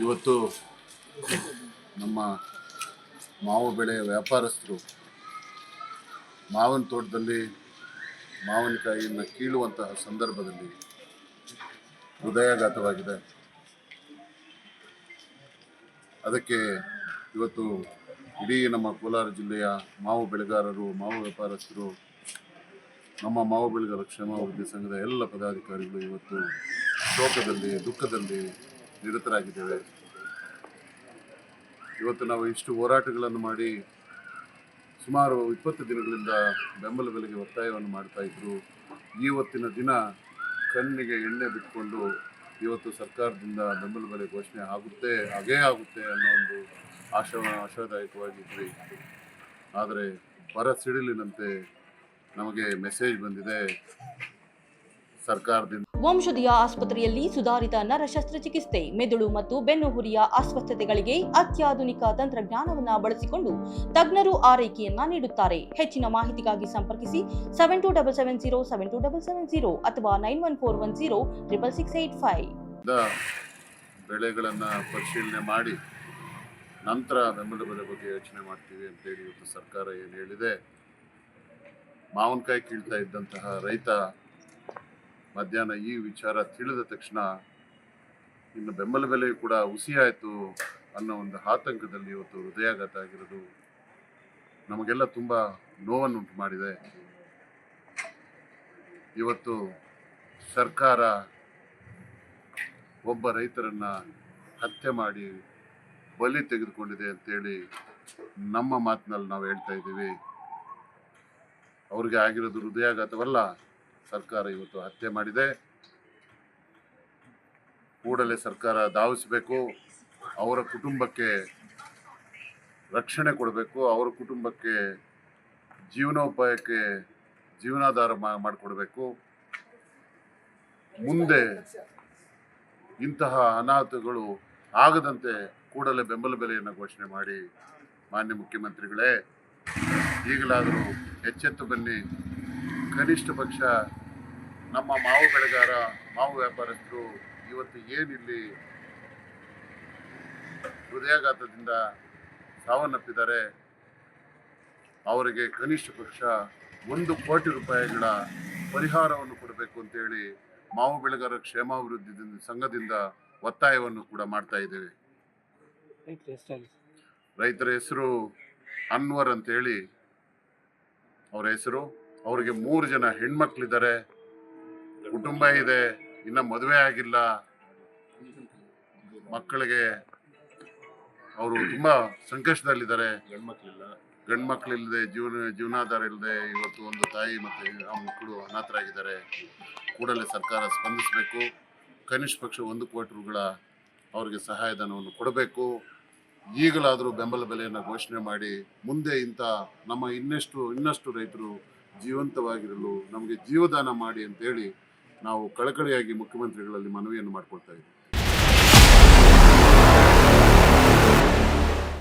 ಇವತ್ತು ನಮ್ಮ ಮಾವು ಬೆಳೆ ವ್ಯಾಪಾರಸ್ಥರು ಮಾವಿನ ತೋಟದಲ್ಲಿ ಮಾವಿನಕಾಯಿಯನ್ನು ಕೀಳುವಂತಹ ಸಂದರ್ಭದಲ್ಲಿ ಹೃದಯಾಘಾತವಾಗಿದೆ. ಅದಕ್ಕೆ ಇವತ್ತು ಇಡೀ ನಮ್ಮ ಕೋಲಾರ ಜಿಲ್ಲೆಯ ಮಾವು ಬೆಳೆಗಾರರು, ಮಾವು ವ್ಯಾಪಾರಸ್ಥರು, ನಮ್ಮ ಮಾವು ಬೆಳೆಗಾರ ಕ್ಷೇಮಾಭಿವೃದ್ಧಿ ಸಂಘದ ಎಲ್ಲ ಪದಾಧಿಕಾರಿಗಳು ಇವತ್ತು ಶೋಕದಲ್ಲಿ, ದುಃಖದಲ್ಲಿ ನಿರತರಾಗಿದ್ದೇವೆ. ಇವತ್ತು ನಾವು ಇಷ್ಟು ಹೋರಾಟಗಳನ್ನು ಮಾಡಿ ಸುಮಾರು ಇಪ್ಪತ್ತು ದಿನಗಳಿಂದ ಬೆಂಬಲ ಬೆಲೆಗೆ ಒತ್ತಾಯವನ್ನು ಮಾಡ್ತಾ ಇದ್ರು. ಇವತ್ತಿನ ದಿನ ಕಣ್ಣಿಗೆ ಎಣ್ಣೆ ಬಿಟ್ಕೊಂಡು ಇವತ್ತು ಸರ್ಕಾರದಿಂದ ಬೆಂಬಲ ಬೆಲೆ ಘೋಷಣೆ ಆಗುತ್ತೆ ಹಾಗೇ ಆಗುತ್ತೆ ಅನ್ನೋ ಒಂದು ಆಶಾ ಆಶಾದಾಯಕವಾಗಿದ್ವಿ. ಆದರೆ ಬರ ಸಿಡಿಲಿನಂತೆ ನಮಗೆ ಮೆಸೇಜ್ ಬಂದಿದೆ. ಸರ್ಕಾರದಿಂದ. ವಂಶದಿಯ ಆಸ್ಪತ್ರೆಯಲ್ಲಿ ಸುಧಾರಿತ ನರ ಶಸ್ತ್ರಚಿಕಿತ್ಸೆ ಮೆದುಳು ಮತ್ತು ಬೆನ್ನುಹುರಿಯ ಅಸ್ವಸ್ಥತೆಗಳಿಗೆ ಅತ್ಯಾಧುನಿಕ ತಂತ್ರಜ್ಞಾನವನ್ನ ಬಳಸಿಕೊಂಡು ತಜ್ಞರು ಆರೈಕೆಯನ್ನ ನೀಡುತ್ತಾರೆ. ಹೆಚ್ಚಿನ ಮಾಹಿತಿಗಾಗಿ ಸಂಪರ್ಕಿಸಿ seven two double seven zero seven two double seven zero ಅಥವಾ nine one four one zero triple six eight five ಬೆಳೆಗಳನ್ನು ಪರಿಶೀಲನೆ ಮಾಡಿ ನಂತರ ಬೆಂಬಲ ಬೆಲೆ ಬಗ್ಗೆ ಯೋಚನೆ ಮಾಡ್ತೀವಿ ಅಂತ ಹೇಳಿ ಸರ್ಕಾರ ಏನು ಹೇಳಿದೆ. ಮಾವಿನಕಾಯಿ ಕೀಳ್ತಾ ಇದ್ದಂತಹ ರೈತ ಮಧ್ಯಾಹ್ನ ಈ ವಿಚಾರ ತಿಳಿದ ತಕ್ಷಣ ಇನ್ನು ಬೆಂಬಲ ಬೆಲೆ ಕೂಡ ಹುಸಿಯಾಯಿತು ಅನ್ನೋ ಒಂದು ಆತಂಕದಲ್ಲಿ ಇವತ್ತು ಹೃದಯಾಘಾತ ಆಗಿರೋದು ನಮಗೆಲ್ಲ ತುಂಬ ನೋವನ್ನುಂಟು ಮಾಡಿದೆ. ಇವತ್ತು ಸರ್ಕಾರ ಒಬ್ಬ ರೈತರನ್ನು ಹತ್ಯೆ ಮಾಡಿ ಬಲಿ ತೆಗೆದುಕೊಂಡಿದೆ ಅಂತೇಳಿ ನಮ್ಮ ಮಾತಿನಲ್ಲಿ ನಾವು ಹೇಳ್ತಾ ಇದ್ದೀವಿ. ಅವ್ರಿಗೆ ಆಗಿರೋದು ಹೃದಯಾಘಾತವಲ್ಲ. ಸರ್ಕಾರ ಇವತ್ತು ಹತ್ಯೆ ಮಾಡಿದೆ. ಕೂಡಲೇ ಸರ್ಕಾರ ಧಾವಿಸಬೇಕು, ಅವರ ಕುಟುಂಬಕ್ಕೆ ರಕ್ಷಣೆ ಕೊಡಬೇಕು, ಅವರ ಕುಟುಂಬಕ್ಕೆ ಜೀವನೋಪಾಯಕ್ಕೆ ಜೀವನಾಧಾರ ಮಾಡಿಕೊಡ್ಬೇಕು. ಮುಂದೆ ಇಂತಹ ಅನಾಹುತಗಳು ಆಗದಂತೆ ಕೂಡಲೇ ಬೆಂಬಲ ಬೆಲೆಯನ್ನು ಘೋಷಣೆ ಮಾಡಿ ಮಾನ್ಯ ಮುಖ್ಯಮಂತ್ರಿಗಳೇ. ಈಗಲಾದರೂ ಎಚ್ಚೆತ್ತು ಬನ್ನಿ. ಕನಿಷ್ಠ ಪಕ್ಷ ನಮ್ಮ ಮಾವು ಬೆಳೆಗಾರ ಮಾವು ವ್ಯಾಪಾರಸ್ಥರು ಇವತ್ತು ಏನಿಲ್ಲಿ ಹೃದಯಾಘಾತದಿಂದ ಸಾವನ್ನಪ್ಪಿದ್ದಾರೆ ಅವರಿಗೆ ಕನಿಷ್ಠ ಪಕ್ಷ ಒಂದು ಕೋಟಿ ರೂಪಾಯಿಗಳ ಪರಿಹಾರವನ್ನು ಕೊಡಬೇಕು ಅಂತೇಳಿ ಮಾವು ಬೆಳೆಗಾರರ ಕ್ಷೇಮಾಭಿವೃದ್ಧಿ ಸಂಘದಿಂದ ಒತ್ತಾಯವನ್ನು ಕೂಡ ಮಾಡ್ತಾ ಇದ್ದೇವೆ. ರೈತರ ಹೆಸರು ಅನ್ವರ್ ಅಂತೇಳಿ ಅವರ ಹೆಸರು. ಅವರಿಗೆ ಮೂರು ಜನ ಹೆಣ್ಮಕ್ಳಿದ್ದಾರೆ. ಕುಟುಂಬ ಇದೆ ಇನ್ನ ಮದುವೆ ಆಗಿಲ್ಲ. ಮಕ್ಕಳಿಗೆ ಅವರು ತುಂಬಾ ಸಂಕಷ್ಟದಲ್ಲಿದ್ದಾರೆ. ಗಂಡ್ಮಕ್ಳಿಲ್ಲ. ಗಂಡು ಮಕ್ಕಳಿಲ್ಲದೆ ಜೀವನ ಜೀವನಾಧಾರ ಇಲ್ಲದೆ ಇವತ್ತು ಒಂದು ತಾಯಿ ಮತ್ತು ಆ ಮಕ್ಕಳು ಅನಾಥರಾಗಿದ್ದಾರೆ. ಕೂಡಲೇ ಸರ್ಕಾರ ಸ್ಪಂದಿಸಬೇಕು. ಕನಿಷ್ಠ ಪಕ್ಷ ಒಂದು ಕೋಟಿ ರುಗಳ ಅವರಿಗೆ ಸಹಾಯಧನವನ್ನು ಕೊಡಬೇಕು. ಈಗಲಾದರೂ ಬೆಂಬಲ ಬೆಲೆಯನ್ನು ಘೋಷಣೆ ಮಾಡಿ ಮುಂದೆ ಇಂಥ ನಮ್ಮ ಇನ್ನಷ್ಟು ಇನ್ನಷ್ಟು ರೈತರು ಜೀವಂತವಾಗಿರಲು ನಮಗೆ ಜೀವದಾನ ಮಾಡಿ ಅಂತೇಳಿ ನಾವು ಕಳಕಳಿಯಾಗಿ ಮುಖ್ಯಮಂತ್ರಿಗಳಲ್ಲಿ ಮನವಿಯನ್ನು ಮಾಡ್ಕೊಳ್ತಾ ಇದ್ದೀವಿ.